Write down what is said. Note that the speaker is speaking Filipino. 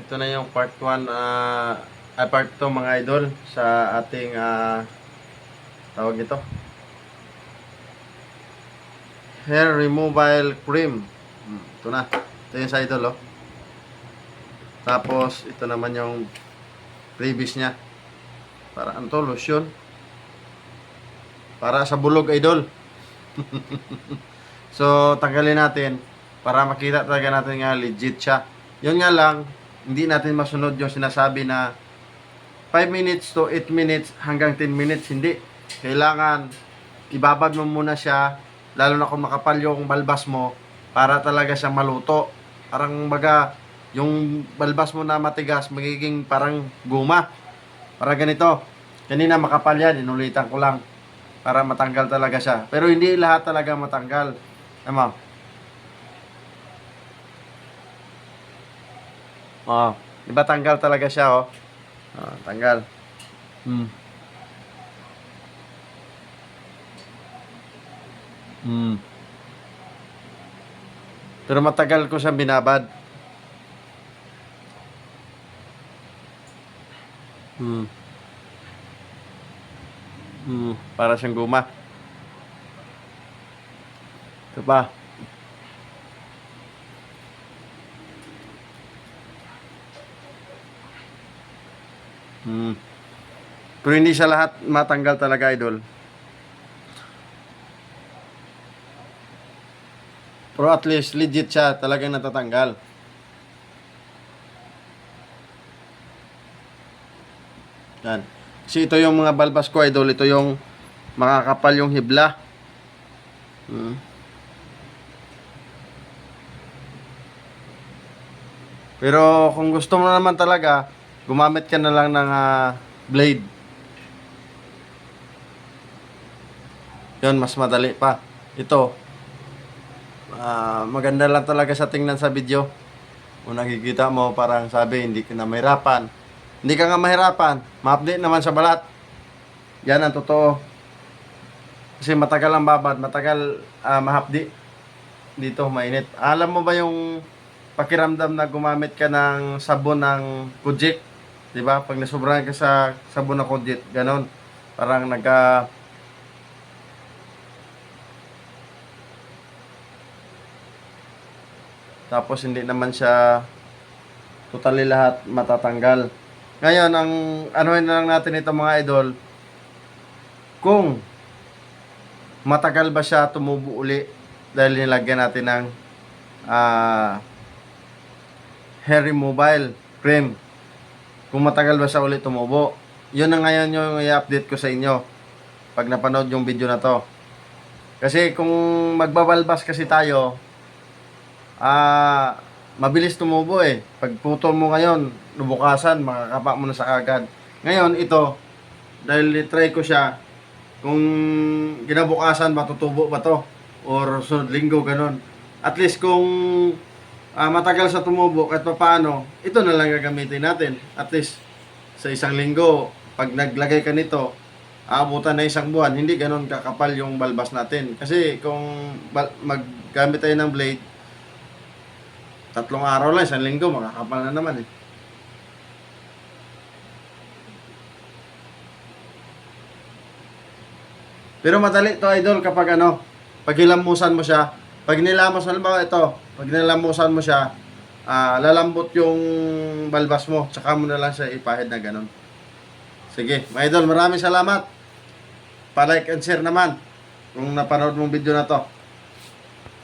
ito na yung part 1 ah ay part 2 mga idol sa ating ah tawag ito. Hair removal cream. Hmm, ito na. Ito yung sa idol oh. Tapos ito naman yung previous niya. Para ano to lotion? Para sa bulog idol. So tanggalin natin para makita talaga natin nga legit siya. Yun nga lang hindi natin masunod yung sinasabi na 5 minutes to 8 minutes hanggang 10 minutes hindi. Kailangan ibabad mo muna siya lalo na kung makapal yung balbas mo para talaga siyang maluto. Parang baga yung balbas mo na matigas magiging parang guma. Para ganito kanina makapal yan inulitan ko lang para matanggal talaga siya. Pero hindi lahat talaga matanggal. Ano Oh, iba tanggal talaga siya, oh. Oh, tanggal. Hmm. Hmm. Pero matagal ko siyang binabad. Hmm. Hmm, para siyang guma. Ito pa. Hmm. Pero hindi siya lahat matanggal talaga, idol. Pero at least legit siya, talagang natatanggal. Yan. Kasi ito yung mga balbas ko, idol. Ito yung makakapal yung hibla. Hmm. Pero kung gusto mo naman talaga, gumamit ka na lang ng ah, blade. Yun, mas madali pa. Ito, ah, maganda lang talaga sa tingnan sa video. Kung nakikita mo, parang sabi, hindi ka na mahirapan. Hindi ka nga mahirapan, ma-update naman sa balat. Yan ang totoo. Kasi matagal ang babad, matagal ah, mahapdi. Dito, mainit. Alam mo ba yung pakiramdam na gumamit ka ng sabon ng Kujik? 'Di ba? Pag nasobrahan ka sa sabon ng Kujik, ganon. Parang nagka Tapos hindi naman siya totally lahat matatanggal. Ngayon, ang ano na lang natin ito mga idol, kung matagal ba siya tumubo uli dahil nilagyan natin ng ah hair removal cream. Kung matagal ba siya ulit tumubo. Yun na ngayon yung i-update ko sa inyo pag napanood yung video na to. Kasi kung magbabalbas kasi tayo, ah mabilis tumubo eh. Pag putol mo ngayon, lubukasan, makakapa mo na sa kagad. Ngayon, ito, dahil try ko siya, kung ginabukasan, matutubo ba to? Or sunod linggo, ganun. At least kung ah, matagal sa tumubo, kahit pa paano, ito na lang gagamitin natin. At least sa isang linggo, pag naglagay ka nito, aabutan na isang buwan, hindi ganun kakapal yung balbas natin. Kasi kung maggamit tayo ng blade, tatlong araw lang, isang linggo, makakapal na naman eh. Pero madali to idol kapag ano, pag hilamusan mo siya, pag nilamos, halimbawa ito, pag nilamusan mo siya, ah, lalambot yung balbas mo, tsaka mo na lang siya ipahid na ganun. Sige, mga idol, maraming salamat. Pa-like and share naman kung napanood mong video na to.